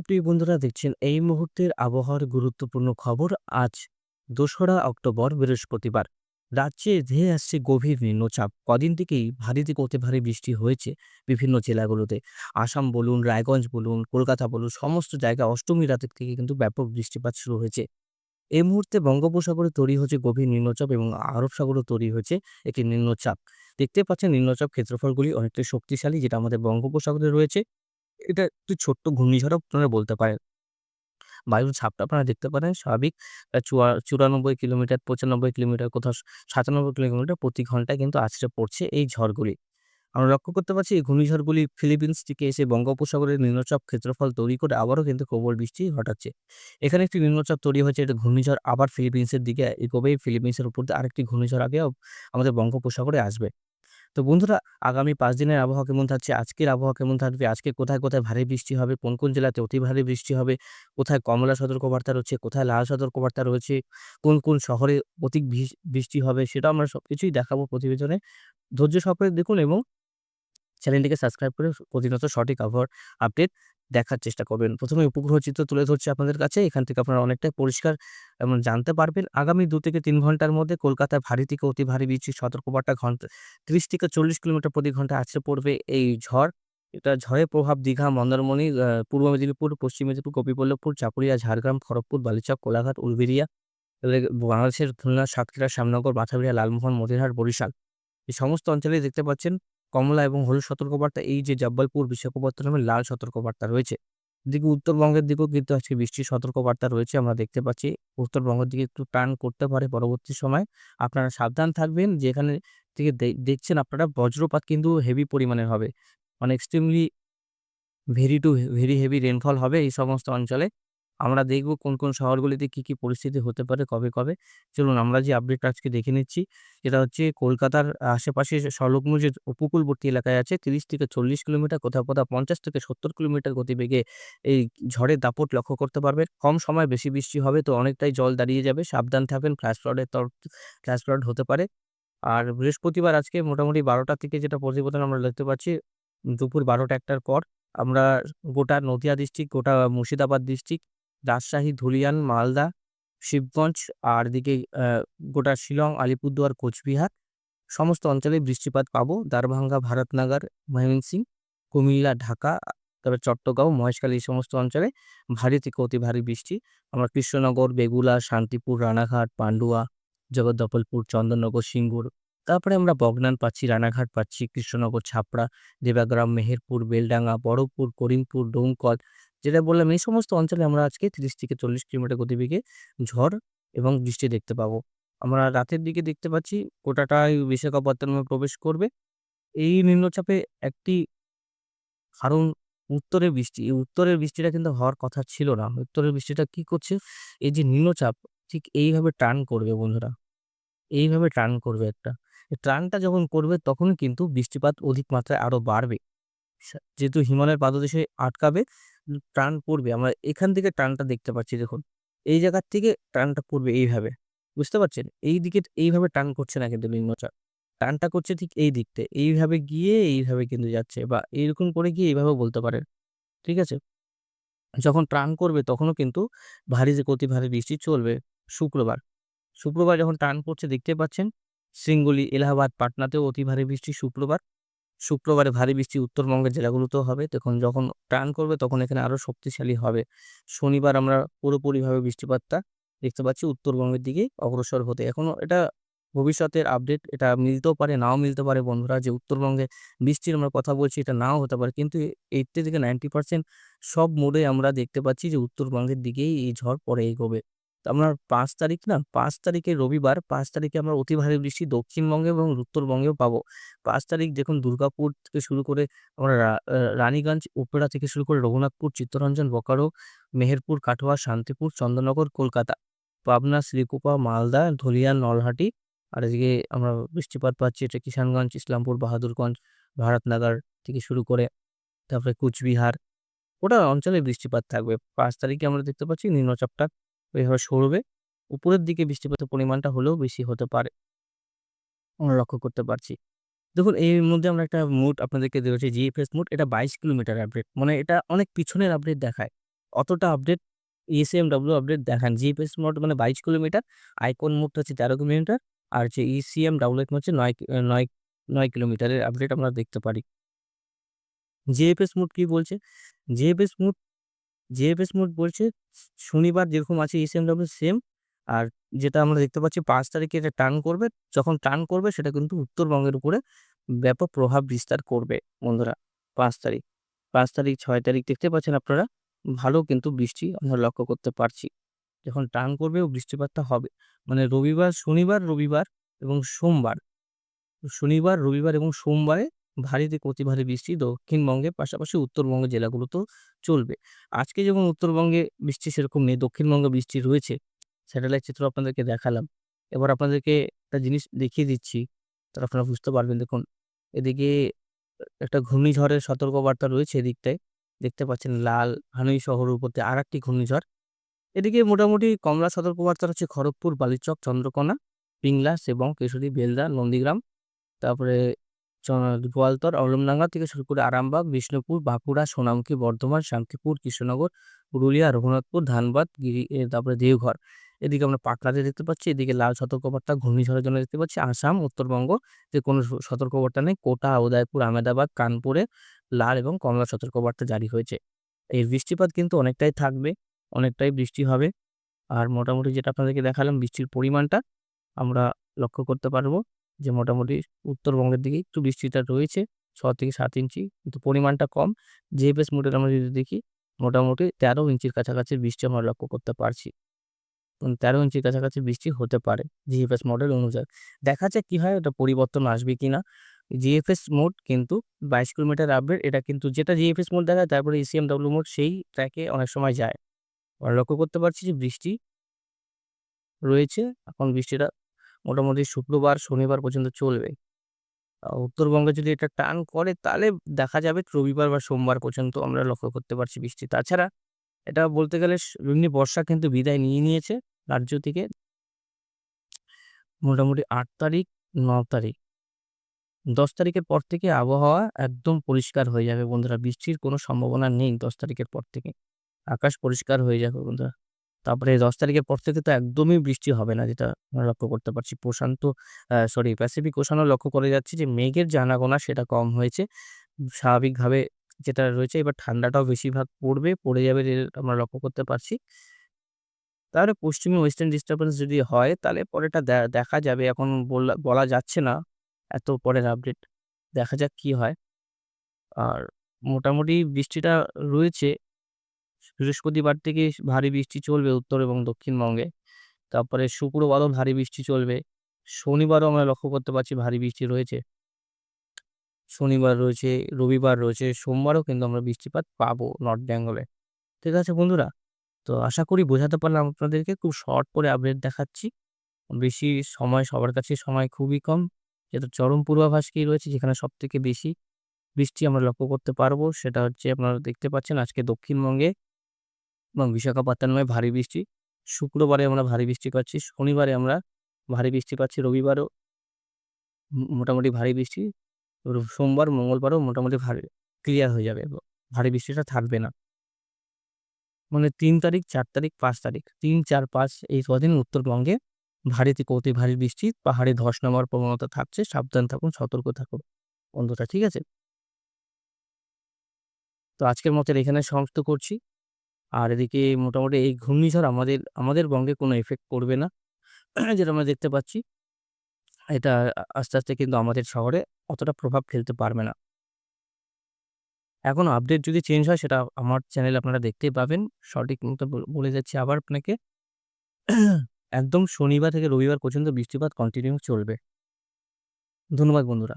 প্রিয় বন্ধুরা, দেখছেন এই মুহূর্তের আবহাওয়ার গুরুত্বপূর্ণ খবর আজ দোসরা অক্টোবর, বৃহস্পতিবার। রাজ্যে ধেয়ে আসছে গভীর নিম্নচাপ, কদিন থেকেই ভারী থেকে অতি ভারী বৃষ্টি হয়েছে বিভিন্ন জেলাগুলোতে। আসাম বলুন, রায়গঞ্জ বলুন, কলকাতা বলুন, সমস্ত জায়গা অষ্টমী রাতের থেকে কিন্তু ব্যাপক বৃষ্টিপাত শুরু হয়েছে। এই মুহূর্তে বঙ্গোপসাগরে তৈরি হচ্ছে গভীর নিম্নচাপ এবং আরব সাগরও তৈরি হয়েছে একটি নিম্নচাপ। দেখতে পাচ্ছেন, নিম্নচাপ ক্ষেত্রফলগুলি অনেকটাই শক্তিশালী, যেটা আমাদের বঙ্গোপসাগরে রয়েছে। এটা একটু ছোট্ট ঘূর্ণিঝড়ও আপনারা বলতে পারেন। বায়ুর চাপটা আপনারা দেখতে পারেন স্বাভাবিক ৯৪ কিলোমিটার, ৯৫ কিলোমিটার, কোথাও ৯৭ কিলোমিটার প্রতি ঘন্টায় কিন্তু আছড়ে পড়ছে এই ঝড়গুলি। আমরা লক্ষ্য করতে পারছি এই ঘূর্ণিঝড়গুলি ফিলিপিন্স থেকে এসে বঙ্গোপসাগরের নিম্নচাপ ক্ষেত্রফল তৈরি করে আবারও কিন্তু প্রবল বৃষ্টি ঘটাচ্ছে। এখানে একটি নিম্নচাপ তৈরি হয়েছে এটা ঘূর্ণিঝড় আবার ফিলিপিন্সের দিকে এগোবে। ফিলিপিন্সের উপর দিয়ে আরেকটি ঘূর্ণিঝড় আগেও আমাদের বঙ্গোপসাগরে আসবে। তো বন্ধুরা আগামী পাঁচ দিনের আবহাওয়া কেমন থাকছে, আজকের আবহাওয়া কেমন থাকবে, আজকে কোথায়, কোথায় ভারী বৃষ্টি হবে, কোন, কোন জেলাতে অতি ভারী বৃষ্টি হবে, কোথায় কমলা সতর্কবার্তা রয়েছে, কোথায় লাল সতর্কবার্তা রয়েছে, কোন, কোন শহরে অতিক বৃষ্টি হবে? সেটা আমরা সব কিছুই দেখাবো প্রতিবেদনে। ধৈর্য সহকারে দেখুন এবং চ্যানেলটিকে সাবস্ক্রাইব করে প্রতিনিয়ত সঠিক আবহাওয়ার আপডেট দেখার চেষ্টা করবেন। প্রথমে উপগ্রহ চিত্র তুলে ধরছি আপনাদের কাছে। এখান থেকে আপনারা অনেকটাই পরিষ্কার এবং জানতে পারবেন। আগামী দু থেকে তিন ঘণ্টার মধ্যে কলকাতায় ভারী থেকে অতি ভারী বৃষ্টির সতর্কবার্তা ঘণ্টা ৩০ থেকে ৪০ কিলোমিটার প্রতি ঘণ্টা আছড়ে পড়বে এই ঝড়। এটা ঝড়ের প্রভাব দীঘা, মন্দারমণি, পূর্ব মেদিনীপুর, পশ্চিম মেদিনীপুর, গোপীবল্লভপুর, চাকুলিয়া, ঝাড়গ্রাম, খড়গপুর, বালিচক, কোলাঘাট, উলবেড়িয়া, এ বাংলাদেশের খুলনা, সাতক্ষীরা, শ্যামনগর, বাছাবাড়িয়া, লালমোহন, মতিরহাট, বরিশাল। এই সমস্ত অঞ্চলেই দেখতে পাচ্ছেন কমলা এবং হলুদ সতর্কবার্তা এই যে জব্বলপুর, বিশাখাপত্তনমে লাল সতর্কবার্তা রয়েছে। এদিকে উত্তরবঙ্গের দিকেও কিন্তু আজকে বৃষ্টির সতর্কবার্তা রয়েছে আমরা দেখতে পাচ্ছি। উত্তরবঙ্গের দিকে একটু টার্ন করতে পারে পরবর্তী সময়ে। আপনারা সাবধান থাকবেন যেখানে থেকে দেখছেন আপনারা বজ্রপাত কিন্তু হেভি পরিমাণের হবে। মানে extremely very to very heavy rainfall হবে এই সমস্ত অঞ্চলে। আমরা দেখব কোন, কোন শহরগুলিতে কি, কি পরিস্থিতি হতে পারে কবে, কবে। চলুন আমরা যে আপডেট আজকে দেখে নিচ্ছি। এটা হচ্ছে কলকাতার আশেপাশে সংলগ্ন যে উপকূলবর্তী এলাকায় আছে ৩০ থেকে ৪০ কিলোমিটার, কোথাও, কোথাও ৫০ থেকে ৭০ কিলোমিটার গতিবেগে এই ঝড়ের দাপট লক্ষ্য করতে পারবে কম সময়ে বেশি বৃষ্টি হবে তো অনেকটাই জল দাঁড়িয়ে যাবে। সাবধান থাকবেন ফ্ল্যাশ ফ্লাডের তর ফ্ল্যাশ ফ্লাড হতে পারে। আর বৃহস্পতিবার আজকে মোটামুটি ১২টা থেকে যেটা প্রতিবেদন আমরা দেখতে পাচ্ছি দুপুর ১২টা-১টার পর আমরা গোটা নদিয়া ডিস্ট্রিক্ট, গোটা মুর্শিদাবাদ ডিস্ট্রিক্ট, রাজশাহী, ধুলিয়ান, মালদা, শিবগঞ্জ আর এদিকে আ গোটা শিলং, আলিপুরদুয়ার, কোচবিহার সমস্ত অঞ্চলে বৃষ্টিপাত পাবো। দারভাঙ্গা, ভারতনগর, ময়মনসিংহ, কুমিল্লা, ঢাকা, তারপরে চট্টগ্রাম, মহেশখালী এই সমস্ত অঞ্চলে ভারী থেকে অতি ভারী বৃষ্টি। আমরা কৃষ্ণনগর, বেগুলা, শান্তিপুর, রানাঘাট, পান্ডুয়া, জগদ্দলপুর, চন্দননগর, সিঙ্গুর তারপরে আমরা বগনান পাচ্ছি, রানাঘাট পাচ্ছি, কৃষ্ণনগর, ছাপড়া, দেবাগ্রাম, মেহেরপুর, বেলডাঙ্গা, বড়পুর, করিমপুর, ডোমকল যেটা বললাম এই সমস্ত অঞ্চলে আমরা আজকে ৩০ থেকে ৪০ কিলোমিটার গতিবেগে ঝড় এবং বৃষ্টি দেখতে পাবো। আমরা রাতের দিকে দেখতে পাচ্ছি গোটাটাই বিশাখাপত্তনমে প্রবেশ করবে। এই নিম্নচাপে একটি কারণ উত্তরের বৃষ্টি। এই উত্তরের বৃষ্টিটা কিন্তু হওয়ার কথা ছিল না। উত্তরের বৃষ্টিটা কি করছে? এই যে নিম্নচাপ ঠিক এইভাবে টার্ন করবে বন্ধুরা। এইভাবে টার্ন করবে একটা। টার্নটা যখন করবে তখন কিন্তু বৃষ্টিপাত অধিক মাত্রায় আরও বাড়বে। যেহেতু হিমালয়ের পাদদেশে আটকাবে টার্ন পড়বে। আমরা এখান থেকে টার্নটা দেখতে পাচ্ছি, দেখুন। এই জায়গার থেকে টার্নটা পড়বে এইভাবে। বুঝতে পারছেন? এই দিকে এইভাবে টান করছে না কিন্তু নিম্নচাপ। টানটা করছে ঠিক এই দিকতে এইভাবে গিয়ে এইভাবে কিন্তু যাচ্ছে বা এরকম করে গিয়ে এইভাবে বলতে পারেন। ঠিক আছে? যখন টার্ন করবে তখনও কিন্তু ভারী যে অতি ভারী বৃষ্টি চলবে শুক্রবার। শুক্রবার যখন টান করছে দেখতেই পাচ্ছেন সিঙ্গুলি, এলাহাবাদ, পাটনাতেও অতি ভারী বৃষ্টি শুক্রবার। শুক্রবারে ভারী বৃষ্টি উত্তরবঙ্গের জেলাগুলোতেও হবে। তখন যখন টান করবে তখন এখানে আরও শক্তিশালী হবে। শনিবার আমরা পুরোপুরিভাবে বৃষ্টিপাতটা দেখতে পাচ্ছি উত্তরবঙ্গের দিকেই অগ্রসর হতে। এখনও এটা ভবিষ্যতের আপডেট এটা মিলতেও পারে নাও মিলতে পারে বন্ধুরা যে উত্তরবঙ্গে বৃষ্টির আমরা কথা বলছি এটা নাও হতে পারে। কিন্তু 80 থেকে 90% সব মোডে আমরা দেখতে পাচ্ছি যে উত্তরবঙ্গের দিকেই এই ঝড় পরে এগোবে। আমরা ৫ তারিখ না পাঁচ তারিখে রবিবার পাঁচ তারিখে আমরা অতি ভারী বৃষ্টি দক্ষিণবঙ্গে এবং উত্তরবঙ্গেও পাবো। পাঁচ তারিখ দেখুন দুর্গাপুর থেকে শুরু করে আমরা রানীগঞ্জ, উপড়া থেকে শুরু করে রঘুনাথপুর, চিত্তরঞ্জন, বোকারো, মেহেরপুর, কাটোয়া, শান্তিপুর, চন্দননগর, কলকাতা, পাবনা, শ্রীকুপা, মালদা, ধুলিয়ান, নলহাটি আর এদিকে আমরা বৃষ্টিপাত পাচ্ছি এটা কিষানগঞ্জ, ইসলামপুর, বাহাদুরগঞ্জ, ভারতনগর থেকে শুরু করে তারপরে কুচবিহার গোটা অঞ্চলে বৃষ্টিপাত থাকবে। পাঁচ তারিখে আমরা দেখতে পাচ্ছি নিম্নচাপটা এভাবে সরবে। উপরের দিকে বৃষ্টিপাতের পরিমাণটা হলেও বেশি হতে পারে। আমরা লক্ষ্য করতে পারছি। দেখুন, এর মধ্যে আমরা একটা মোড আপনাদেরকে দিয়েছি জিএফএস মোড এটা ২২ কিলোমিটার আপডেট। মানে এটা অনেক পিছনের আপডেট দেখায়। অতটা আপডেট ইসিএমডব্লিউ আপডেট দেখান জিপিএস মোড মানে বাইশ কিলোমিটার আইকন মোডটা হচ্ছে তেরো কিলোমিটার, আর হচ্ছে ইসিএম ডাব্লুএক হচ্ছে নয় নয় নয় কিলোমিটারের আপডেট আমরা দেখতে পারি জিএফএস মোড কি বলছে জিএফএস মোড জিএফএস মোড বলছে, শনিবার যেরকম আছে ইসিএমডব্লিউ সেম আর যেটা আমরা দেখতে পাচ্ছি পাঁচ তারিখে এটা টার্ন করবে। যখন টার্ন করবে, সেটা কিন্তু উত্তরবঙ্গের উপরে ব্যাপক প্রভাব বিস্তার করবে, বন্ধুরা, পাঁচ তারিখ। পাঁচ তারিখ, ছয় তারিখ দেখতে পাচ্ছেন আপনারা, ভালো কিন্তু বৃষ্টি আমরা লক্ষ্য করতে পারছি। যখন টার্ন করবে, ও বৃষ্টিপাতটা হবে। মানে রবিবার, শনিবার, রবিবার এবং সোমবার। শনিবার, রবিবার এবং সোমবারে ভারী থেকে অতি ভারী বৃষ্টি দক্ষিণবঙ্গের পাশাপাশি উত্তরবঙ্গের জেলাগুলোতেও চলবে। আজকে যেমন উত্তরবঙ্গে বৃষ্টি সেরকম নেই, দক্ষিণবঙ্গে বৃষ্টি রয়েছে স্যাটেলাইট চিত্র আপনাদেরকে দেখালাম। এবার আপনাদেরকে একটা জিনিস দেখিয়ে দিচ্ছি, তাহলে আপনারা বুঝতে পারবেন। দেখুন, এদিকে একটা ঘূর্ণিঝড়ের সতর্কবার্তা রয়েছে এদিকটায়, দেখতে পাচ্ছেন লাল হানুই শহরের উপর দিয়ে আর একটি ঘূর্ণিঝড়। এদিকে মোটামুটি কমলা সতর্কবার্তা হচ্ছে খড়গপুর, বালিচক, চন্দ্রকোনা পিংলাস এবং কেশরী, বেলদা, নন্দীগ্রাম, তারপরে গোয়ালতর আলমডাঙ্গা থেকে শুরু করে আরামবাগ, বিষ্ণুপুর, বাঁকুড়া, সোনামুখী, বর্ধমান, শান্তিপুর, কৃষ্ণনগর, পুরুলিয়া, রঘুনাথপুর, ধানবাদ, গিরি তারপরে দেওঘর। এদিকে আমরা পাটনাতে দেখতে পাচ্ছি, এদিকে লাল সতর্কবার্তা, ঘূর্ণিঝড়ের জন্য দেখতে পাচ্ছি, আসাম, উত্তরবঙ্গ, যে কোনো সতর্কবার্তা নেই, কোটা, উদয়পুর, আহমেদাবাদ, কানপুরে লাল এবং কমলা সতর্কবার্তা জারি হয়েছে। এই বৃষ্টিপাত কিন্তু অনেকটাই থাকবে, অনেকটাই বৃষ্টি হবে। আর মোটামুটি যেটা আপনাদেরকে দেখালাম, বৃষ্টির পরিমাণটা আমরা লক্ষ্য করতে পারব। যে মোটামুটি উত্তরবঙ্গের দিকে একটু বৃষ্টিটা রয়েছে ছ থেকে সাত ইঞ্চি। কিন্তু পরিমাণটা কম। জিএফএস মোডের আমরা যদি দেখি, মোটামুটি তেরো ইঞ্চির কাছাকাছি বৃষ্টি আমরা লক্ষ্য করতে পারছি। তেরো ইঞ্চির কাছাকাছি বৃষ্টি হতে পারে জিএফএস মডেল অনুযায়ী। দেখা যাক কি হয়, ওটা পরিবর্তন আসবে কিনা। জিএফএস মোড কিন্তু বাইশ কিলোমিটার আপডেট এটা কিন্তু যেটা জিএফএস মোড দেখায়, তারপরে ইসিএমডব্লিউ মোড সেই ট্র্যাকে অনেক সময় যায়। আমরা লক্ষ্য করতে পারছি যে বৃষ্টি রয়েছে, এখন বৃষ্টিটা মোটামুটি শুক্রবার, শনিবার পর্যন্ত চলবে। উত্তরবঙ্গে যদি এটা টান করে, তাহলে দেখা যাবে রবিবার বা সোমবার পর্যন্ত আমরা লক্ষ্য করতে পারছি বৃষ্টি। তাছাড়া এটা বলতে গেলে এমনি বর্ষা কিন্তু বিদায় নিয়ে নিয়েছে রাজ্য থেকে। মোটামুটি আট তারিখ, ন তারিখ। দশ তারিখের পর থেকে আবহাওয়া একদম পরিষ্কার হয়ে যাবে বন্ধুরা। বৃষ্টির কোনো সম্ভাবনা নেই দশ তারিখের পর থেকে। আকাশ পরিষ্কার হয়ে যাবে বন্ধুরা। তারপরে দশ তারিখের পর থেকে তো একদমই বৃষ্টি হবে না, যেটা আমরা লক্ষ্য করতে পারছি। প্রশান্ত সরি প্যাসিফিক ওশানও লক্ষ্য করে যাচ্ছি যে মেঘের যে আনাগোনা সেটা কম হয়েছে। স্বাভাবিকভাবে যেটা রয়েছে এবার ঠান্ডাটাও বেশিরভাগ পড়বে, পড়ে যাবে আমরা লক্ষ্য করতে পারছি। তাহলে পশ্চিমী ওয়েস্টার্ন ডিস্টারবেন্স যদি হয়, তাহলে পরেটা দেখা যাবে। এখন বলা যাচ্ছে না, এত পরের আপডেট দেখা যাক কি হয়। আর মোটামুটি বৃষ্টিটা রয়েছে। বৃহস্পতিবার থেকে ভারী বৃষ্টি চলবে উত্তর এবং দক্ষিণবঙ্গে। তারপরে শুক্রবারও ভারী বৃষ্টি চলবে। শনিবারও আমরা লক্ষ্য করতে পারছি ভারী বৃষ্টি রয়েছে। শনিবার রয়েছে, রবিবার রয়েছে, সোমবারও কিন্তু আমরা বৃষ্টিপাত পাবো নর্থ বেঙ্গলে। ঠিক আছে বন্ধুরা? তো আশা করি বোঝাতে পারলাম আপনাদেরকে। খুব শর্ট করে আপডেট দেখাচ্ছি। বেশি সময়, সবার কাছে সময় খুবই কম। যেহেতু চরম পূর্বাভাসকেই রয়েছে, যেখানে সব থেকে বেশি বৃষ্টি আমরা লক্ষ্য করতে পারব, সেটা হচ্ছে আপনারা দেখতে পাচ্ছেন আজকে দক্ষিণবঙ্গে এবং বিশাখাপত্তনমে ভারী বৃষ্টি। শুক্রবারে আমরা ভারী বৃষ্টি পাচ্ছি, শনিবারে আমরা ভারী বৃষ্টি পাচ্ছি, রবিবারও মোটামুটি ভারী বৃষ্টি। সোমবার, মঙ্গলবারও মোটামুটি ভারী ক্লিয়ার হয়ে যাবে ভারী বৃষ্টিটা থাকবে না। মানে তিন তারিখ, চার তারিখ, পাঁচ তারিখ, তিন, চার, পাঁচ এই কদিন উত্তরবঙ্গে ভারী থেকে অতি ভারী বৃষ্টি, পাহাড়ে ধস নামার প্রবণতা থাকছে, সাবধান থাকুন, সতর্ক থাকুন, বন্ধুরা, ঠিক আছে? তো আজকের মতো এখানে সমাপ্ত করছি। আর এদিকে মোটামুটি এই ঘূর্ণিঝড় আমাদের আমাদের বঙ্গে কোনো এফেক্ট করবে না, যেটা আমরা দেখতে পাচ্ছি। এটা আস্তে আস্তে কিন্তু আমাদের শহরে অতটা প্রভাব ফেলতে পারবে না। এখন আপডেট যদি চেঞ্জ হয়, সেটা আমার চ্যানেলে আপনারা দেখতেই পাবেন। সঠিক মতো বল- যাচ্ছি আবার আপনাকে। একদম শনিবার থেকে রবিবার পর্যন্ত বৃষ্টিপাত কন্টিনিউ চলবে। ধন্যবাদ বন্ধুরা।